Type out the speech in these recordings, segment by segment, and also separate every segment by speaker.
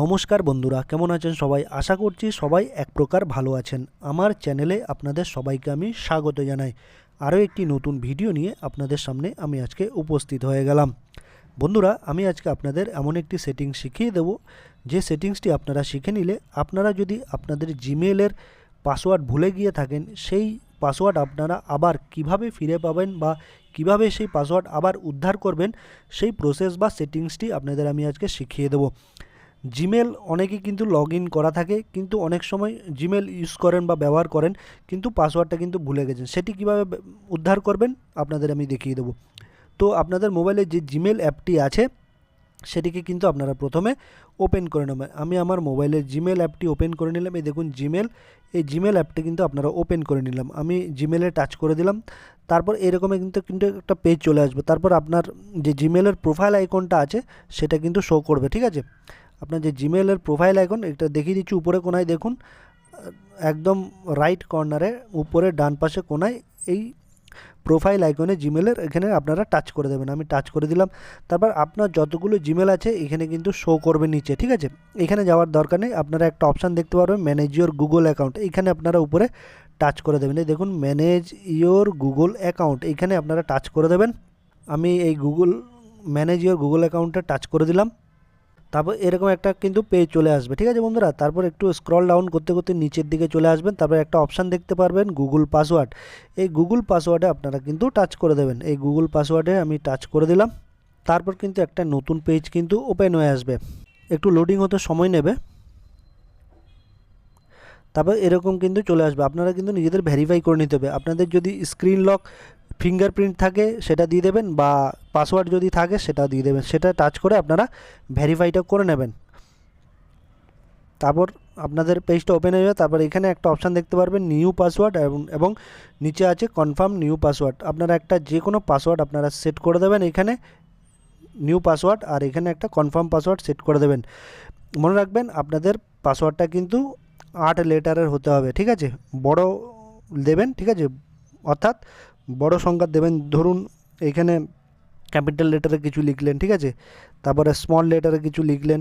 Speaker 1: নমস্কার বন্ধুরা, কেমন আছেন সবাই? আশা করছি সবাই এক প্রকার ভালো আছেন। আমার চ্যানেলে আপনাদের সবাইকে আমি স্বাগত জানাই। আরও একটি নতুন ভিডিও নিয়ে আপনাদের সামনে আমি আজকে উপস্থিত হয়ে গেলাম। বন্ধুরা, আমি আজকে আপনাদের এমন একটি সেটিংস শিখিয়ে দেব। যে সেটিংসটি আপনারা শিখে নিলে আপনারা যদি আপনাদের জিমেলের পাসওয়ার্ড ভুলে গিয়ে থাকেন, সেই পাসওয়ার্ড আপনারা আবার কীভাবে ফিরে পাবেন বা কীভাবে সেই পাসওয়ার্ড আবার উদ্ধার করবেন, সেই প্রসেস বা সেটিংসটি আপনাদের আমি আজকে শিখিয়ে দেবো। জিমেল অনেকেই কিন্তু লগ ইন করা থাকে, কিন্তু অনেক সময় জিমেল ইউজ করেন বা ব্যবহার করেন, কিন্তু পাসওয়ার্ডটা কিন্তু ভুলে গেছেন। সেটি কীভাবে উদ্ধার করবেন? আপনাদের আমি দেখিয়ে দেবো। তো আপনাদের মোবাইলে যে জিমেল অ্যাপটি আছে, সেটিকে কিন্তু আপনারা প্রথমে ওপেন করে নেবেন। আমি আমার মোবাইলের জিমেল অ্যাপটি ওপেন করে নিলাম। এই দেখুন জিমেল এই জিমেল অ্যাপটি কিন্তু আপনারা ওপেন করে নিলাম। আমি জিমেলে টাচ করে দিলাম। তারপর এরকমই কিন্তু কিন্তু একটা পেজ চলে আসবে। তারপর আপনার যে জিমেলের প্রোফাইল আইকনটা আছে, সেটা কিন্তু শো করবে, ঠিক আছে? আপনার যে জিমেলের প্রোফাইল আইকন এটা দেখিয়ে দিচ্ছি উপরে কোনায় দেখুন। একদম রাইট কর্নারে উপরে ডান পাশে কোনায় এই প্রোফাইল আইকনে জিমেলের এখানে আপনারা টাচ করে দেবেন। আমি টাচ করে দিলাম। তারপর আপনার যতগুলো জিমেল আছে, এখানে কিন্তু শো করবে নিচে, ঠিক আছে? এখানে যাওয়ার দরকার নেই। আপনারা একটা অপশান দেখতে পারবেন ম্যানেজ ইয়োর গুগল অ্যাকাউন্ট এখানে আপনারা উপরে টাচ করে দেবেন। এই দেখুন ম্যানেজ ইয়োর গুগল অ্যাকাউন্ট এখানে আপনারা টাচ করে দেবেন। আমি এই গুগল ম্যানেজ ইয়োর গুগল অ্যাকাউন্টে টাচ করে দিলাম। তারপর এরকম একটা কিন্তু পেজ চলে আসবে, ঠিক আছে বন্ধুরা? তারপর একটু স্ক্রল ডাউন করতে করতে নিচের দিকে চলে আসবেন, তারপর একটা অপশান দেখতে পারবেন গুগল পাসওয়ার্ড এই গুগল পাসওয়ার্ডে আপনারা কিন্তু টাচ করে দেবেন। এই গুগল পাসওয়ার্ডে আমি টাচ করে দিলাম, তারপর কিন্তু একটা নতুন পেজ কিন্তু ওপেন হয়ে আসবে। একটু লোডিং হতে সময় নেবে। তারপর এরকম কিন্তু চলে আসবে। আপনারা কিন্তু নিজেদের ভেরিফাই করে নিতে হবে। আপনাদের যদি স্ক্রিন লক ফিঙ্গারপ্রিন্ট থাকে, সেটা দিয়ে দেবেন বা পাসওয়ার্ড যদি থাকে, সেটা দিয়ে দেবেন। সেটা টাচ করে আপনারা ভেরিফাইটা করে নেবেন। তারপর আপনাদের পেজটা ওপেন হয়ে যাবে। তারপর এখানে একটা অপশান দেখতে পারবেন নিউ পাসওয়ার্ড এবং এবং নিচে আছে কনফার্ম নিউ পাসওয়ার্ড আপনারা একটা যে কোনো পাসওয়ার্ড আপনারা সেট করে দেবেন এখানে নিউ পাসওয়ার্ড আর এখানে একটা কনফার্ম পাসওয়ার্ড সেট করে দেবেন। মনে রাখবেন, আপনাদের পাসওয়ার্ডটা কিন্তু আট লেটারের হতে হবে, ঠিক আছে? বড় দেবেন, ঠিক আছে? অর্থাৎ বড় সংখ্যা দেবেন। ধরুন এখানে ক্যাপিটাল লেটারে কিছু লিখলেন, ঠিক আছে? তারপরে স্মল লেটারে কিছু লিখলেন,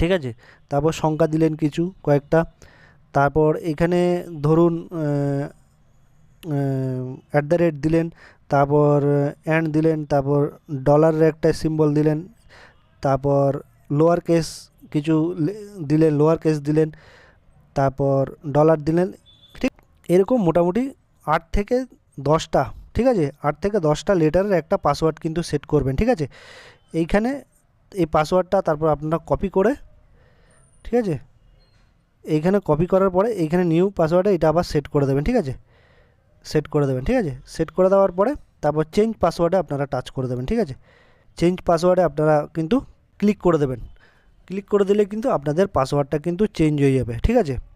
Speaker 1: ঠিক আছে? তারপর সংখ্যা দিলেন কিছু, কয়েকটা। তারপর এখানে ধরুন অ্যাট দ্য রেট দিলেন, তারপর অ্যান্ড দিলেন, তারপর ডলারের একটা সিম্বল দিলেন, তারপর লোয়ার কেস কিছু দিলেন লোয়ার কেস দিলেন, তারপর ডলার দিলেন, ঠিক? এরকম মোটামুটি আট থেকে দশটা, ঠিক আছে? আট থেকে দশটা লেটারের একটা পাসওয়ার্ড কিন্তু সেট করবেন, ঠিক আছে? এইখানে এই পাসওয়ার্ডটা তারপর আপনারা কপি করে, ঠিক আছে? এইখানে কপি করার পরে এইখানে নিউ পাসওয়ার্ডে এটা আবার সেট করে দেবেন, ঠিক আছে? সেট করে দেবেন, ঠিক আছে? সেট করে দেওয়ার পরে তারপর চেঞ্জ পাসওয়ার্ডে আপনারা টাচ করে দেবেন, ঠিক আছে? চেঞ্জ পাসওয়ার্ডে আপনারা কিন্তু ক্লিক করে দেবেন। ক্লিক করে দিলে কিন্তু আপনাদের পাসওয়ার্ডটা কিন্তু চেঞ্জ হয়ে যাবে, ঠিক আছে?